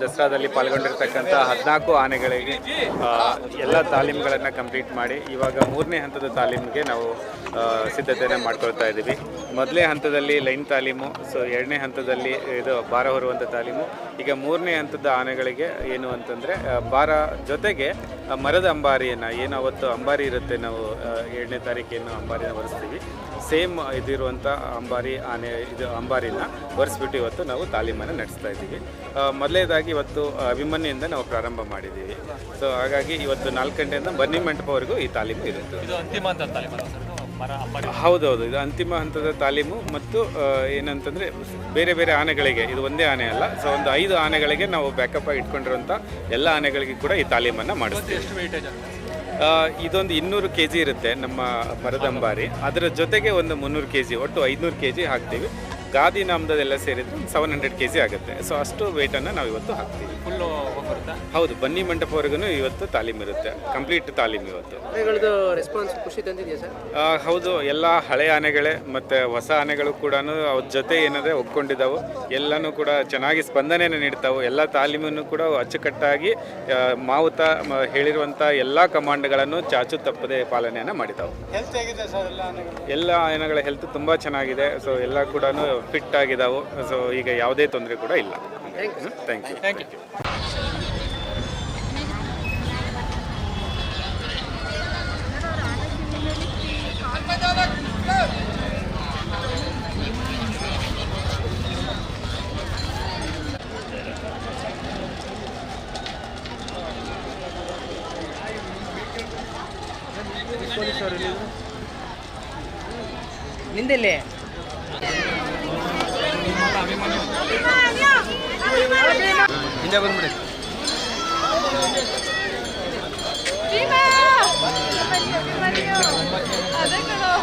ದಸರಾದಲ್ಲಿ ಪಾಲ್ಗೊಂಡಿರ್ತಕ್ಕಂಥ ಹದಿನಾಲ್ಕು ಆನೆಗಳಿಗೆ ಎಲ್ಲ ತಾಲೀಮುಗಳನ್ನು ಕಂಪ್ಲೀಟ್ ಮಾಡಿ ಇವಾಗ ಮೂರನೇ ಹಂತದ ತಾಲೀಮಿಗೆ ನಾವು ಸಿದ್ಧತೆಯನ್ನು ಮಾಡ್ಕೊಳ್ತಾ ಇದ್ದೀವಿ. ಮೊದಲೇ ಹಂತದಲ್ಲಿ ಲೈನ್ ತಾಲೀಮು, ಸೊ ಎರಡನೇ ಹಂತದಲ್ಲಿ ಇದು ಭಾರ ಹೊರುವಂಥ ತಾಲೀಮು ಈಗ ಮೂರನೇ ಹಂತದ ಆನೆಗಳಿಗೆ ಏನು ಅಂತಂದರೆ ಭಾರ ಜೊತೆಗೆ ಮರದ ಅಂಬಾರಿಯನ್ನು ಏನು ಅವತ್ತು ಅಂಬಾರಿ ಇರುತ್ತೆ ನಾವು ಏಳನೇ ತಾರೀಕೇನು ಅಂಬಾರಿನ ಒರೆಸ್ತೀವಿ ಸೇಮ್ ಇದಿರುವಂಥ ಅಂಬಾರಿ ಆನೆ, ಇದು ಅಂಬಾರಿನ ಒರೆಸ್ಬಿಟ್ಟು ಇವತ್ತು ನಾವು ತಾಲೀಮನ್ನು ನಡೆಸ್ತಾ ಇದ್ದೀವಿ. ಮೊದಲನೇದಾಗಿ ಇವತ್ತು ಅಭಿಮನ್ಯಿಂದ ನಾವು ಪ್ರಾರಂಭ ಮಾಡಿದ್ದೀವಿ. ಸೊ ಹಾಗಾಗಿ ಇವತ್ತು ನಾಲ್ಕು ಗಂಟೆಯಿಂದ ಬನ್ನಿ ಮಂಟಪವರೆಗೂ ಈ ತಾಲೀಮು ಇರುತ್ತೆ. ಇದು ಅಂತಿಮ ಅಂತ ಅಂಬಾರಿ ಹೌದೌದು ಇದು ಅಂತಿಮ ಹಂತದ ತಾಲೀಮು ಮತ್ತು ಏನಂತಂದರೆ ಬೇರೆ ಬೇರೆ ಆನೆಗಳಿಗೆ ಇದು ಒಂದೇ ಆನೆ ಅಲ್ಲ ಸೊ ಒಂದು ಐದು ಆನೆಗಳಿಗೆ ನಾವು ಬ್ಯಾಕಪ್ ಆಗಿ ಇಟ್ಕೊಂಡಿರುವಂಥ ಎಲ್ಲ ಆನೆಗಳಿಗೆ ಕೂಡ ಈ ತಾಲೀಮನ್ನು ಮಾಡಿಸ್ತೀವಿ. ಇದೊಂದು ಇನ್ನೂರು ಕೆ ಜಿ ಇರುತ್ತೆ ನಮ್ಮ ಮರದಂಬಾರಿ ಅದರ ಜೊತೆಗೆ ಒಂದು ಮುನ್ನೂರು ಕೆ ಜಿ ಒಟ್ಟು ಐದುನೂರು ಕೆ ಜಿ ಹಾಕ್ತೀವಿ. ಗಾದಿ ನಮ್ದೆಲ್ಲ ಸೇರಿದ್ರೆ ಸೆವೆನ್ ಹಂಡ್ರೆಡ್ ಕೆ ಜಿ ಆಗುತ್ತೆ. ಸೊ ಅಷ್ಟು ವೆಯ್ಟನ್ನು ನಾವು ಇವತ್ತು ಹಾಕ್ತೀವಿ. ಫುಲ್ಲು ಹೌದು ಬನ್ನಿ ಮಂಟಪವರೆಗೂ ಇವತ್ತು ತಾಲೀಮ್ ಇರುತ್ತೆ. ಕಂಪ್ಲೀಟ್ ತಾಲೀಮ್ ಇವತ್ತು. ಆನೆಗಳದ್ದು ರೆಸ್ಪಾನ್ಸ್ ಖುಷಿ ತಂದಿದೆಯಾ ಸರ್? ಆ, ಹೌದು ಎಲ್ಲ ಹಳೆ ಆನೆಗಳೇ ಮತ್ತು ಹೊಸ ಆನೆಗಳು ಕೂಡ ಅವ್ರ ಜೊತೆ ಏನಾದರೆ ಒಪ್ಕೊಂಡಿದ್ದಾವೆ. ಎಲ್ಲನೂ ಕೂಡ ಚೆನ್ನಾಗಿ ಸ್ಪಂದನೆಯನ್ನು ನೀಡ್ತಾವೆ. ಎಲ್ಲ ತಾಲೀಮನ್ನು ಕೂಡ ಅಚ್ಚುಕಟ್ಟಾಗಿ ಆ, ಮಾವುತ ಮ- ಹೇಳಿರುವಂಥ ಎಲ್ಲ ಕಮಾಂಡ್ಗಳನ್ನು ಚಾಚು ತಪ್ಪದೆ ಪಾಲನೆಯನ್ನು ಮಾಡಿದ್ದಾವೆ. ಎಲ್ಲ ಆನೆಗಳ? ಹೆಲ್ತ್ ತುಂಬ ಚೆನ್ನಾಗಿದೆ. ಸೊ ಎಲ್ಲ ಕೂಡ ಫಿಟ್ ಆಗಿದ್ದಾವೆ ಸೊ ಈಗ ಯಾವುದೇ ತೊಂದರೆ ಕೂಡ ಇಲ್ಲ. Thank you thank you ನಿಂದೆಲ್ಲಿ? ಹಿಂದೆ ಬಂದ್ಬಿಡಿ Viva! Mario! Adécalo!